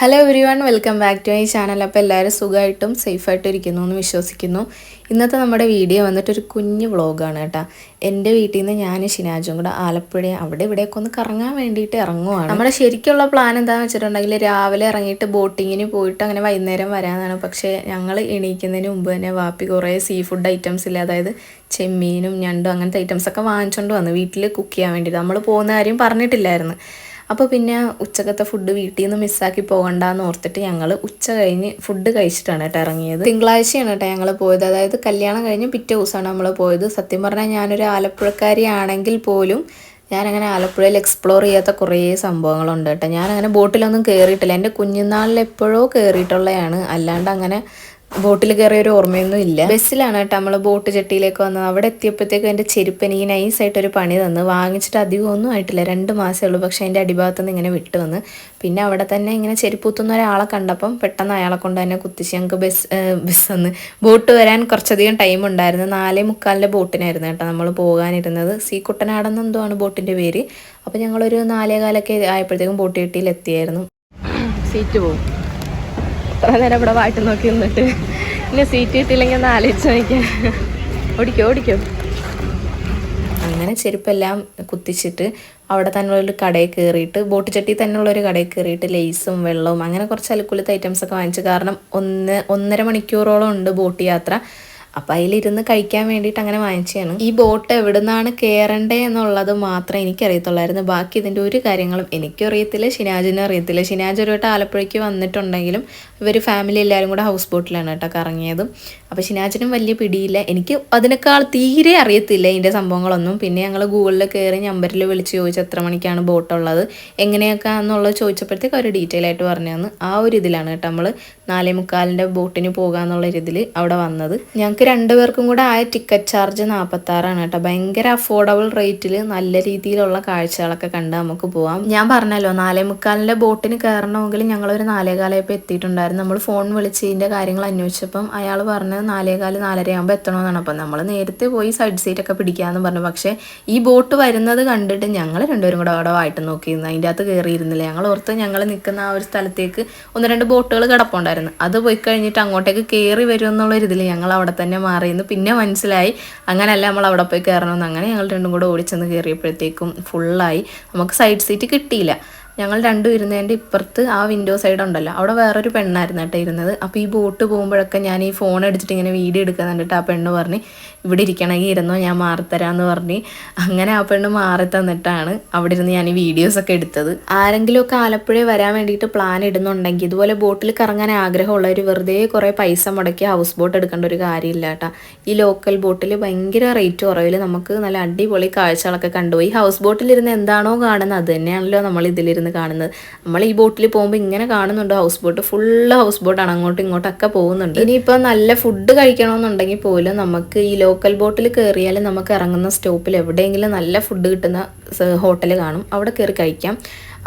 Hello everyone welcome back to my channel അപ്പോൾ എല്ലാവരും സുഖമായിട്ടും സേഫായിട്ടും ഇരിക്കുന്നു എന്ന് വിശ്വസിക്കുന്നു. ഇന്നത്തെ നമ്മുടെ വീഡിയോ വന്നിട്ട് ഒരു കുഞ്ഞു വ്ളോഗാണ് കേട്ടോ. എന്റെ വീട്ടിൽ നിന്ന് ഞാൻ ഷിനാജും കൂടെ ആലപ്പുഴ അവിടെ ഇവിടെയൊക്കെ ഒന്ന് കറങ്ങാൻ വേണ്ടിയിട്ട് ഇറങ്ങുവാണ്. നമ്മുടെ ശരിക്കുള്ള പ്ലാൻ എന്താണെന്ന് വെച്ചിട്ടുണ്ടെങ്കിൽ രാവിലെ ഇറങ്ങിയിട്ട് ബോട്ടിങ്ങിന് പോയിട്ട് അങ്ങനെ വൈകുന്നേരം വരാനാണ് പക്ഷേ ഞങ്ങൾ എണീക്കുന്നതിന് മുമ്പ് തന്നെ വാപ്പി കുറേ സീ ഫുഡ് ഐറ്റംസ് ഇല്ല അതായത് ചെമ്മീനും ഞണ്ടും അങ്ങനത്തെ ഐറ്റംസൊക്കെ വാങ്ങിച്ചുകൊണ്ട് വന്നു. വീട്ടിൽ കുക്ക് ചെയ്യാൻ വേണ്ടിയിട്ട്. നമ്മൾ പോകുന്ന കാര്യം പറഞ്ഞിട്ടില്ലായിരുന്നു. അപ്പോൾ പിന്നെ ഉച്ചക്കത്തെ ഫുഡ് വീട്ടിൽ നിന്ന് മിസ്സാക്കി പോകണ്ടെന്ന് ഓർത്തിട്ട് ഞങ്ങൾ ഉച്ച കഴിഞ്ഞ് ഫുഡ് കഴിച്ചിട്ടാണ് കേട്ടോ ഇറങ്ങിയത്. തിങ്കളാഴ്ചയാണ് കേട്ടോ ഞങ്ങൾ പോയത്. അതായത് കല്യാണം കഴിഞ്ഞ് പിറ്റേ ദിവസമാണ് നമ്മൾ പോയത്. സത്യം പറഞ്ഞാൽ ഞാനൊരു ആലപ്പുഴക്കാരി ആണെങ്കിൽ പോലും ഞാനങ്ങനെ ആലപ്പുഴയിൽ എക്സ്പ്ലോർ ചെയ്യാത്ത കുറേ സംഭവങ്ങളുണ്ട് കേട്ടോ. ഞാനങ്ങനെ ബോട്ടിലൊന്നും കയറിയിട്ടില്ല എന്റെ കുഞ്ഞുനാളിൽ എപ്പോഴോ കയറിയിട്ടുള്ളതാണ് അല്ലാണ്ട് അങ്ങനെ ബോട്ടിൽ കയറിയ ഒരു ഓർമ്മയൊന്നും ഇല്ല. ബസ്സിലാണ് കേട്ടോ നമ്മൾ ബോട്ട് ജെട്ടിയിലേക്ക് വന്നത്. അവിടെ എത്തിയപ്പോഴത്തേക്കും എന്റെ ചെരുപ്പ് എനിക്ക് നൈസായിട്ട് ഒരു പണി തന്നു. വാങ്ങിച്ചിട്ട് അധികം ഒന്നും ആയിട്ടില്ല. രണ്ട് മാസമേ ഉള്ളൂ. പക്ഷേ അതിന്റെ അടിഭാഗത്ത് നിന്ന് ഇങ്ങനെ വിട്ടു വന്ന്. പിന്നെ അവിടെ തന്നെ ഇങ്ങനെ ചെരുപ്പ് കുത്തുന്ന ഒരാളെ കണ്ടപ്പം പെട്ടെന്ന് അയാളെ കൊണ്ട് തന്നെ കുത്തിച്ച് ഞങ്ങൾക്ക് ബസ് ബസ് വന്ന് ബോട്ട് വരാൻ കുറച്ചധികം ടൈം ഉണ്ടായിരുന്നു. നാലേ മുക്കാലിന്റെ ബോട്ടിനായിരുന്നു കേട്ടോ നമ്മൾ പോകാനിരുന്നത്. സീ കുട്ടനാടെന്ന് എന്തോ ആണ് ബോട്ടിന്റെ പേര്? അപ്പോൾ ഞങ്ങളൊരു നാലേ കാലൊക്കെ ആയപ്പോഴത്തേക്കും ബോട്ട് ചെട്ടിയിൽ എത്തിയായിരുന്നു സീറ്റ് പോകും എത്ര നേരം ഇവിടെ വാട്ടി നോക്കി നിന്നിട്ട്? പിന്നെ സീറ്റ് കിട്ടിയില്ലെങ്കിൽ ഒന്ന് ആലോചിച്ച് നോക്കിയാൽ ഓടിക്കോ ഓടിക്കോ. അങ്ങനെ ചെരുപ്പെല്ലാം കുത്തിച്ചിട്ട് അവിടെ തന്നെയുള്ളൊരു കടയിൽ കയറിയിട്ട് ബോട്ട് ചട്ടി തന്നെയുള്ളൊരു കടയിൽ കയറിയിട്ട് ലേസും വെള്ളവും അങ്ങനെ കുറച്ച് അലുക്കുലത്തെ ഐറ്റംസൊക്കെ വാങ്ങിച്ചു. കാരണം ഒന്ന് ഒന്നര മണിക്കൂറോളം ഉണ്ട് ബോട്ട് യാത്ര. അപ്പം അതിലിരുന്ന് കഴിക്കാൻ വേണ്ടിയിട്ട് അങ്ങനെ വാങ്ങിച്ചതാണ്. ഈ ബോട്ട് എവിടെ നിന്നാണ് കയറണ്ടേ എന്നുള്ളത് മാത്രമേ എനിക്കറിയത്തുള്ളായിരുന്നു. ബാക്കി ഇതിന്റെ ഒരു കാര്യങ്ങളും എനിക്കും അറിയത്തില്ല ഷിനാജിനും അറിയത്തില്ല. ഷിനാജ് ഒരു വട്ടം ആലപ്പുഴയ്ക്ക് വന്നിട്ടുണ്ടെങ്കിലും ഇവർ ഫാമിലി എല്ലാവരും കൂടെ ഹൗസ് ബോട്ടിലാണ് കേട്ടോ കറങ്ങിയത്. അപ്പോൾ ഷിനാജിനും വലിയ പിടിയില്ല. എനിക്ക് അതിനേക്കാൾ തീരെ അറിയത്തില്ല ഇതിന്റെ സംഭവങ്ങളൊന്നും. പിന്നെ ഞങ്ങൾ ഗൂഗിളിൽ കയറി നമ്പറിൽ വിളിച്ച് ചോദിച്ചു എത്ര മണിക്കാണ് ബോട്ട് ഉള്ളത് എങ്ങനെയൊക്കെ എന്നുള്ളത് ചോദിച്ചപ്പോഴത്തേക്ക് അവർ ഡീറ്റെയിൽ ആയിട്ട് പറഞ്ഞു തന്നു. ആ ഒരു ഇതിലാണ് കേട്ടോ നമ്മൾ നാലേ മുക്കാലിന്റെ ബോട്ടിന് പോകാന്നുള്ള ഒരു ഇതിൽ അവിടെ വന്നത്. ഞങ്ങൾക്ക് രണ്ടുപേർക്കും കൂടെ ആയ ടിക്കറ്റ് ചാർജ് നാൽപ്പത്താറാണ് കേട്ടോ. ഭയങ്കര അഫോർഡബിൾ റേറ്റിൽ നല്ല രീതിയിലുള്ള കാഴ്ചകളൊക്കെ കണ്ട് നമുക്ക് പോവാം. ഞാൻ പറഞ്ഞല്ലോ നാലേ മുക്കാലിന്റെ ബോട്ടിന് കയറണമെങ്കിൽ ഞങ്ങളൊരു നാലേകാലായപ്പോൾ എത്തിയിട്ടുണ്ടായിരുന്നു. നമ്മൾ ഫോൺ വിളിച്ച് ഇതിന്റെ കാര്യങ്ങൾ അന്വേഷിച്ചപ്പം അയാൾ പറഞ്ഞത് നാലേകാൽ നാലര ആകുമ്പോൾ എത്തണമെന്നാണ് അപ്പം നമ്മൾ നേരത്തെ പോയി സൈഡ് സീറ്റ് ഒക്കെ പിടിക്കാമെന്ന് പറഞ്ഞു. പക്ഷേ ഈ ബോട്ട് വരുന്നത് കണ്ടിട്ട് ഞങ്ങൾ രണ്ടുപേരും കൂടെ അവിടെ വായിട്ട് നോക്കിയിരുന്നു. അതിന്റെ അകത്ത് കയറിയിരുന്നില്ല ഞങ്ങൾ ഓർത്ത് ഞങ്ങൾ നിൽക്കുന്ന ആ ഒരു സ്ഥലത്തേക്ക് ഒന്ന് രണ്ട് ബോട്ടുകൾ കിടപ്പുണ്ടായിരുന്നു. അത് പോയി കഴിഞ്ഞിട്ട് അങ്ങോട്ടേക്ക് കയറി വരുമെന്നുള്ള ഒരു ഇതിൽ ഞങ്ങൾ അവിടെ മാറിയിരുന്നു പിന്നെ മനസ്സിലായി. അങ്ങനെയല്ല നമ്മൾ അവിടെ പോയി കയറണമെന്ന്. അങ്ങനെ ഞങ്ങൾ രണ്ടും കൂടെ ഓടിച്ചെന്ന് കയറിയപ്പോഴത്തേക്കും ഫുള്ളായി നമുക്ക് സൈഡ് സീറ്റ് കിട്ടിയില്ല. ഞങ്ങൾ രണ്ടും ഇരുന്നതിന്റെ ഇപ്പുറത്ത് ആ വിൻഡോ സൈഡ് ഉണ്ടല്ലോ. അവിടെ വേറൊരു പെണ്ണായിരുന്നു കേട്ടോ ഇരുന്നത്. അപ്പോൾ ഈ ബോട്ട് പോകുമ്പോഴൊക്കെ ഞാൻ ഈ ഫോൺ അടിച്ചിട്ട് ഇങ്ങനെ വീഡിയോ എടുക്കാൻ കണ്ടിട്ട് ആ പെണ്ണ് പറഞ്ഞ് ഇവിടെ ഇരിക്കണമെങ്കിൽ ഇരുന്നോ ഞാൻ മാറിത്തരാമെന്ന് പറഞ്ഞ്. അങ്ങനെ ആ പെണ്ണ് മാറി തന്നിട്ടാണ് അവിടെ ഇരുന്ന് ഞാൻ ഈ വീഡിയോസൊക്കെ എടുത്തത്. ആരെങ്കിലുമൊക്കെ ആലപ്പുഴ വരാൻ വേണ്ടിയിട്ട് പ്ലാൻ ഇടുന്നുണ്ടെങ്കിൽ ഇതുപോലെ ബോട്ടിൽ കറങ്ങാൻ ആഗ്രഹമുള്ളവർ വെറുതെ കുറേ പൈസ മുടക്കി ഹൗസ് ബോട്ട് എടുക്കേണ്ട ഒരു കാര്യമില്ല കേട്ടോ. ഈ ലോക്കൽ ബോട്ടിൽ ഭയങ്കര റേറ്റ് കുറവിൽ നമുക്ക് നല്ല അടിപൊളി കാഴ്ചകളൊക്കെ കണ്ടുപോയി. ഹൗസ് ബോട്ടിലിരുന്ന് എന്താണോ കാണുന്നത് അത് തന്നെയാണല്ലോ നമ്മൾ ഇതിലിരുന്ന് കാണുന്നത്. നമ്മൾ ഈ ബോട്ടിൽ പോകുമ്പോൾ ഇങ്ങനെ കാണുന്നുണ്ട്. ഹൗസ് ബോട്ട് ഫുള്ള് ഹൗസ് ബോട്ടാണ് അങ്ങോട്ടും ഇങ്ങോട്ടൊക്കെ പോകുന്നുണ്ട്. ഇനിയിപ്പോൾ നല്ല ഫുഡ് കഴിക്കണമെന്നുണ്ടെങ്കിൽ പോലും നമുക്ക് ഈ ലോക്കൽ ബോട്ടിൽ കയറിയാൽ നമുക്ക് ഇറങ്ങുന്ന സ്റ്റോപ്പിൽ എവിടെയെങ്കിലും നല്ല ഫുഡ് കിട്ടുന്ന ഹോട്ടൽ കാണും. അവിടെ കയറി കഴിക്കാം.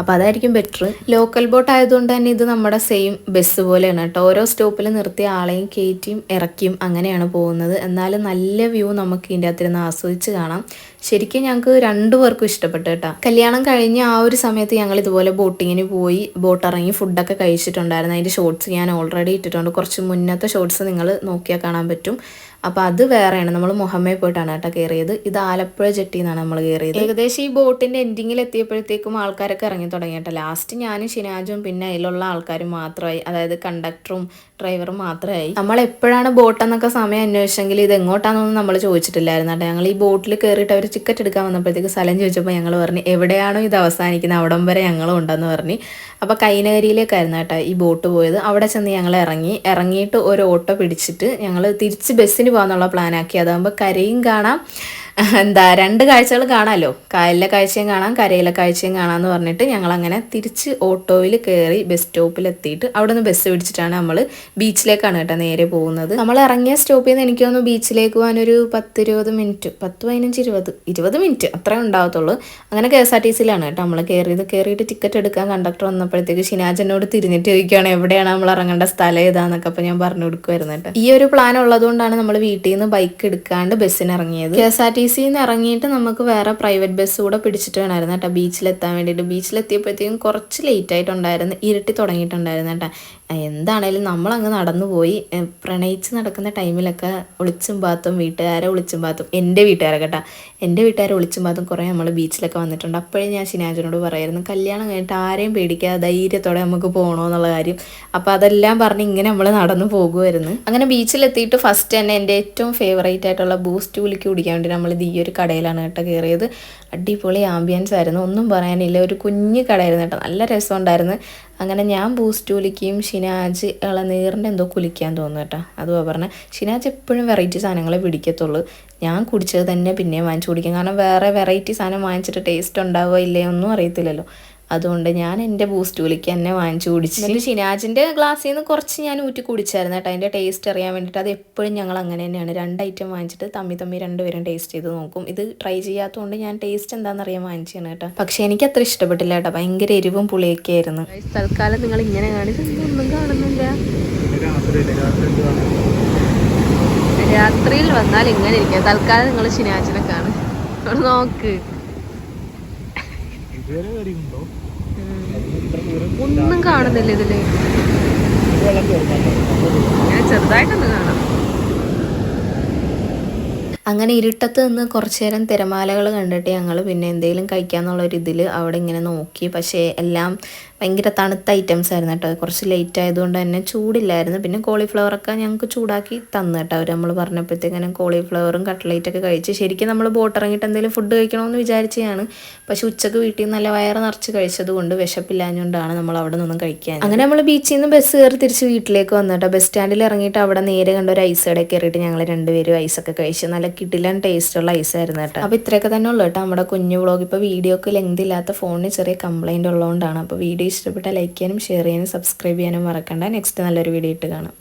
അപ്പോൾ അതായിരിക്കും ബെറ്റർ ലോക്കൽ ബോട്ട് ആയതുകൊണ്ട് തന്നെ ഇത് നമ്മുടെ സെയിം ബസ് പോലെയാണ് കേട്ടോ. ഓരോ സ്റ്റോപ്പിൽ നിർത്തി ആളെയും കയറ്റിയും ഇറക്കിയും അങ്ങനെയാണ് പോകുന്നത്. എന്നാലും നല്ല വ്യൂ നമുക്ക് ഇതിന്റെ അകത്തിരുന്ന് ആസ്വദിച്ച് കാണാം. ശരിക്കും ഞങ്ങൾക്ക് രണ്ടു പേർക്കും ഇഷ്ടപ്പെട്ടു കേട്ടോ. കല്യാണം കഴിഞ്ഞ ആ ഒരു സമയത്ത് ഞങ്ങൾ ഇതുപോലെ ബോട്ടിങ്ങിന് പോയി ബോട്ട് ഇറങ്ങി ഫുഡൊക്കെ കഴിച്ചിട്ടുണ്ടായിരുന്നു. അതിന്റെ ഷോർട്സ് ഞാൻ ഓൾറെഡി ഇട്ടിട്ടുണ്ട്. കുറച്ച് മുന്നത്തെ ഷോർട്സ് നിങ്ങൾ നോക്കിയാൽ കാണാൻ പറ്റും. അപ്പോൾ അത് വേറെയാണ്. നമ്മൾ മുഹമ്മയിൽ പോയിട്ടാണ് കേട്ടോ കയറിയത് ഇത് ആലപ്പുഴ ജെട്ടി എന്നാണ് നമ്മൾ കയറിയത് ഏകദേശം ഈ ബോട്ടിന്റെ എൻഡിങ്ങിൽ എത്തിയപ്പോഴത്തേക്കും ആൾക്കാരൊക്കെ ഇറങ്ങി തുടങ്ങി കേട്ടോ. ലാസ്റ്റ് ഞാനും ഷിനാജും പിന്നെ അതിലുള്ള ആൾക്കാരും മാത്രമായി. അതായത് കണ്ടക്ടറും ഡ്രൈവറും മാത്രമായി നമ്മൾ എപ്പോഴാണ് ബോട്ട് എന്നൊക്കെ സമയം അന്വേഷിച്ചെങ്കിൽ ഇത് എങ്ങോട്ടാണെന്നൊന്നും നമ്മൾ ചോദിച്ചിട്ടില്ലായിരുന്നു കേട്ടോ. ഞങ്ങൾ ഈ ബോട്ടിൽ കയറിയിട്ട് അവർ ടിക്കറ്റ് എടുക്കാൻ വന്നപ്പോഴത്തേക്ക് സ്ഥലം ചോദിച്ചപ്പോൾ ഞങ്ങൾ പറഞ്ഞു എവിടെയാണോ ഇത് അവസാനിക്കുന്നത്? അവിടം വരെ ഞങ്ങളും ഉണ്ടെന്ന് പറഞ്ഞു. അപ്പോൾ കൈനകരിയിലേക്കായിരുന്നു കേട്ടോ ഈ ബോട്ട് പോയത്. അവിടെ ചെന്ന് ഞങ്ങൾ ഇറങ്ങി. ഇറങ്ങിയിട്ട് ഒരു ഓട്ടോ പിടിച്ചിട്ട് ഞങ്ങൾ തിരിച്ച് ബസ്സിന് പോകാന്നുള്ള പ്ലാനാക്കി അതാകുമ്പോൾ കരയും കാണാം. എന്താ രണ്ട് കാഴ്ചകൾ കാണാമല്ലോ കായലിലെ കാഴ്ചയും കാണാം കരയിലെ കാഴ്ചയും കാണാമെന്ന് പറഞ്ഞിട്ട് ഞങ്ങൾ അങ്ങനെ തിരിച്ച് ഓട്ടോയിൽ കയറി ബസ് സ്റ്റോപ്പിൽ എത്തിയിട്ട് അവിടെ നിന്ന് ബസ് പിടിച്ചിട്ടാണ് നമ്മൾ ബീച്ചിലേക്കാണ് കേട്ടോ നേരെ പോകുന്നത്. നമ്മൾ ഇറങ്ങിയ സ്റ്റോപ്പിൽ നിന്ന് എനിക്ക് തോന്നുന്നു ബീച്ചിലേക്ക് പോകാൻ ഒരു പത്ത് ഇരുപത് മിനിറ്റ് പത്ത് പതിനഞ്ച് ഇരുപത് ഇരുപത് മിനിറ്റ് അത്രേ ഉണ്ടാകത്തുള്ളൂ അങ്ങനെ കെ എസ് ആർ ടി സിയിലാണ് കേട്ടോ നമ്മൾ കയറിയത് കയറിയിട്ട് ടിക്കറ്റ് എടുക്കാൻ കണ്ടക്ടർ വന്നപ്പോഴത്തേക്ക് ഷിനാജനോട് തിരിഞ്ഞിട്ട് ചോദിക്കുകയാണ് എവിടെയാണ് നമ്മൾ ഇറങ്ങേണ്ട സ്ഥലം ഏതാന്നൊക്കെ അപ്പോൾ ഞാൻ പറഞ്ഞു കൊടുക്കുമായിരുന്നു കേട്ടോ. ഈ ഒരു പ്ലാൻ ഉള്ളതുകൊണ്ടാണ് നമ്മൾ വീട്ടിൽ നിന്ന് ബൈക്ക് എടുക്കാണ്ട് ബസ്സിന് ഇറങ്ങിയത്. കെ എസ് ആർ ടി സിന്ന് ഇറങ്ങിയിട്ട് നമുക്ക് വേറെ പ്രൈവറ്റ് ബസ് കൂടെ പിടിച്ചിട്ട് വേണമായിരുന്നു കേട്ടോ. ബീച്ചിലെത്താൻ വേണ്ടിയിട്ട്. ബീച്ചിലെത്തിയപ്പോഴത്തേക്കും കുറച്ച് ലേറ്റ് ആയിട്ടുണ്ടായിരുന്നു. ഇരുട്ടി തുടങ്ങിയിട്ടുണ്ടായിരുന്നു കേട്ടോ. എന്താണേലും നമ്മളങ്ങ് നടന്നു പോയി പ്രണയിച്ച് നടക്കുന്ന ടൈമിലൊക്കെ ഒളിച്ചും പാത്തും വീട്ടുകാരെ ഒളിച്ചും പാത്തും എന്റെ വീട്ടുകാരെ കേട്ടോ എന്റെ വീട്ടുകാരെ ഒളിച്ചും പാത്തും കുറേ നമ്മൾ ബീച്ചിലൊക്കെ വന്നിട്ടുണ്ട്. അപ്പോഴേ ഞാൻ ഷിനാജിനോട് പറയായിരുന്നു കല്യാണം കഴിഞ്ഞിട്ട് ആരെയും പേടിക്കാതെ ധൈര്യത്തോടെ നമുക്ക് പോകണോ എന്നുള്ള കാര്യം. അപ്പോൾ അതെല്ലാം പറഞ്ഞ് ഇങ്ങനെ നമ്മൾ നടന്നു പോകുമായിരുന്നു അങ്ങനെ ബീച്ചിലെത്തിയിട്ട് ഫസ്റ്റ് തന്നെ എന്റെ ഏറ്റവും ഫേവറേറ്റ് ആയിട്ടുള്ള ബൂസ്റ്റ് കുലിക്ക് കുടിക്കാൻ വേണ്ടി നമ്മൾ ഈ ഒരു കടയിലാണ് കേട്ടോ കയറിയത്. അടിപൊളി ആംബിയൻസ് ആയിരുന്നു. ഒന്നും പറയാനില്ല ഒരു കുഞ്ഞു കടയായിരുന്നു കേട്ടോ. നല്ല രസമുണ്ടായിരുന്നു. അങ്ങനെ ഞാൻ ബൂസ്റ്റ് കുലിക്കുകയും ഷിനാജ് ഇളനീറിന്റെ എന്തോ കുലിക്കാൻ തോന്നുന്നു കേട്ടോ. അതുപോലെ പറഞ്ഞാൽ ഷിനാജ് എപ്പോഴും വെറൈറ്റി സാധനങ്ങളെ പിടിക്കത്തുള്ളൂ. ഞാൻ കുടിച്ചത് തന്നെ പിന്നെയും വാങ്ങിച്ചു കുടിക്കും. കാരണം വേറെ വെറൈറ്റി സാധനം വാങ്ങിച്ചിട്ട് ടേസ്റ്റ് ഉണ്ടാവുക ഇല്ലേ ഒന്നും അറിയത്തില്ലല്ലോ. അതുകൊണ്ട് ഞാൻ എന്റെ ബൂസ്റ്റ് കുളിക്ക് തന്നെ വാങ്ങിച്ചു കുടിച്ചു. എന്നിട്ട് ഷിനാജിന്റെ ഗ്ലാസ്സിൽ നിന്ന് കുറച്ച് ഞാൻ ഊറ്റി കുടിച്ചായിരുന്നു കേട്ടോ. അതിന്റെ ടേസ്റ്റ് അറിയാൻ വേണ്ടിയിട്ട് അത് എപ്പോഴും ഞങ്ങൾ അങ്ങനെ തന്നെയാണ്. രണ്ട് ഐറ്റം വാങ്ങിച്ചിട്ട് തമ്മി തമ്മി രണ്ടുപേരും ടേസ്റ്റ് ചെയ്ത് നോക്കും. ഇത് ട്രൈ ചെയ്യാത്തതുകൊണ്ട് ഞാൻ ടേസ്റ്റ് എന്താണെന്ന് അറിയാൻ വാങ്ങിച്ചാണ് കേട്ടോ. പക്ഷേ എനിക്ക് അത്ര ഇഷ്ടപ്പെട്ടില്ല കേട്ടോ. ഭയങ്കര എരിവും പുളിയൊക്കെ ആയിരുന്നു. തൽക്കാലം നിങ്ങൾ ഇങ്ങനെ കാണിച്ചൊന്നും കാണുന്നില്ല. രാത്രിയിൽ വന്നാൽ ഇങ്ങനെ ഇരിക്കുക തൽക്കാലം നിങ്ങൾ ഷിനാജിനെ കാണും. അവിടെ നോക്ക്. ഒന്നും കാണുന്നില്ല ഇതിൽ. ഞാൻ ചെറുതായിട്ടൊന്ന് കാണാം. അങ്ങനെ ഇരുട്ടത്ത് നിന്ന് കുറച്ചു നേരം തിരമാലകൾ കണ്ടിട്ട് ഞങ്ങൾ പിന്നെ എന്തെങ്കിലും കഴിക്കാന്നുള്ള ഒരു ഇതിൽ അവിടെ ഇങ്ങനെ നോക്കി. പക്ഷേ എല്ലാം ഭയങ്കര തണുത്ത ഐറ്റംസ് ആയിരുന്നു കേട്ടോ. കുറച്ച് ലേറ്റ് ആയതുകൊണ്ട് തന്നെ ചൂടില്ലായിരുന്നു. പിന്നെ കോളിഫ്ലവർ കോളിഫ്ലവറൊക്കെ ഞങ്ങൾക്ക് ചൂടാക്കി തന്നു കേട്ടോ അവർ നമ്മൾ പറഞ്ഞപ്പോഴത്തേക്കും കോളിഫ്ലവറും കട്ട്ലേറ്റൊക്കെ കഴിച്ച് ശരിക്കും നമ്മൾ ബോട്ട് ഇറങ്ങിയിട്ട് എന്തെങ്കിലും ഫുഡ് കഴിക്കണമെന്ന് വിചാരിച്ചതാണ്. പക്ഷെ ഉച്ചയ്ക്ക് വീട്ടിൽ നിന്ന് നല്ല വയറ് നിറച്ച് കഴിച്ചതുകൊണ്ട് വിശപ്പില്ലാഞ്ഞുകൊണ്ടാണ് നമ്മൾ അവിടെ നിന്നും കഴിക്കാൻ. അങ്ങനെ നമ്മൾ ബീച്ചിൽ നിന്ന് ബസ് കയറി തിരിച്ച് വീട്ടിലേക്ക് വന്നു കേട്ടോ. ബസ് സ്റ്റാൻഡിൽ ഇറങ്ങിയിട്ട് അവിടെ നേരെ കണ്ട ഒരു ഐസ് കടയിൽ കയറിയിട്ട് ഞങ്ങൾ രണ്ടുപേരും ഐസൊക്കെ കഴിച്ചു നല്ല കിടിലൻ ടേസ്റ്റുള്ള ഐസ് ആയിരുന്നു കേട്ടോ. അപ്പോൾ ഇത്രയൊക്കെ തന്നെ ഉള്ളൂ കേട്ടോ. നമ്മുടെ കുഞ്ഞു വ്ളോഗ് ഇപ്പോൾ വീഡിയോക്ക് ലെങ്ത് ഇല്ലാത്ത ഫോണിന് ചെറിയ കംപ്ലൈന്റ് ഉള്ളതുകൊണ്ടാണ്. അപ്പോൾ വീഡിയോ ഇഷ്ടപ്പെട്ടാൽ ലൈക്ക് ചെയ്യാനും ഷെയർ ചെയ്യാനും സബ്സ്ക്രൈബ് ചെയ്യാനും മറക്കണ്ട. നെക്സ്റ്റ് നല്ലൊരു വീഡിയോ ഇട്ട് കാണാം.